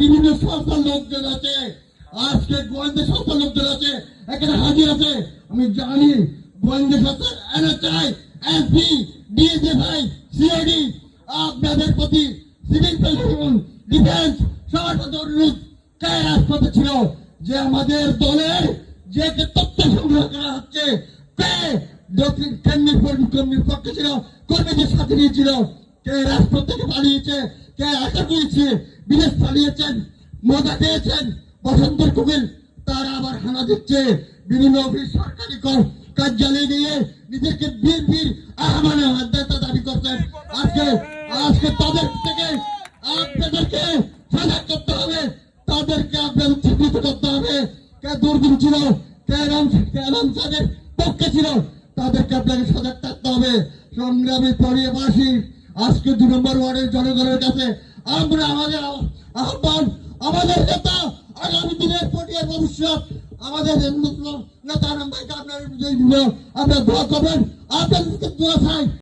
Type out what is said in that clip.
বিভিন্ন সংস্থার লোকজন আছে। আজকে গোয়েন্দা সংস্থার লোকজন আছে, এখানে হাজির আছে। আমি জানি গোয়েন্দা সংস্থার এনএচআই এসপি, ডিএসএফআই, সিআইডি, আপনাদের প্রতি সিভিল প্রশাসন, ডিফেন্স সবার প্রতি অনুরোধ রাজপথে ছিল? যে আমাদের দলের যে তথ্য সংগ্রহ করা হচ্ছে কর্মীর পক্ষে ছিল, কর্মীদের সাথে নিয়েছিল, কে রাজপথ থেকে পালিয়েছে কে আশা করেছে? বিদেশ পালিয়েছেন মজা পেয়েছেন, বসন্তের কুকিল তারা আবার হানা দিচ্ছে। বিভিন্ন অফিস সরকারি কার্যালয়ে গিয়ে নিজেকে বীর আহ্বানে অধ্যায়তা দাবি করছেন। আজকে আজকে তাদের থেকে আপনাদেরকে সজাগ করতে হবে। তাদেরকে আপনাদের চিহ্নিত করতে হবে। কে দুর্দিন ছিল, কে পক্ষে ছিল, তাদেরকে আপনাকে সজাগ থাকতে হবে। সংগ্রামী পরিবাসী আজকে দু নম্বর ওয়ার্ডের জনগণের কাছে আমরা আমাদের আহ- আহ্বান, আমাদের নেতা আগামী দিনের পটিয়ার ভবিষ্যৎ, আমাদের নেতা নাম্বারকে আপনার আপনার দোয়া করবেন আপনাদেরকে দোয়া চাই।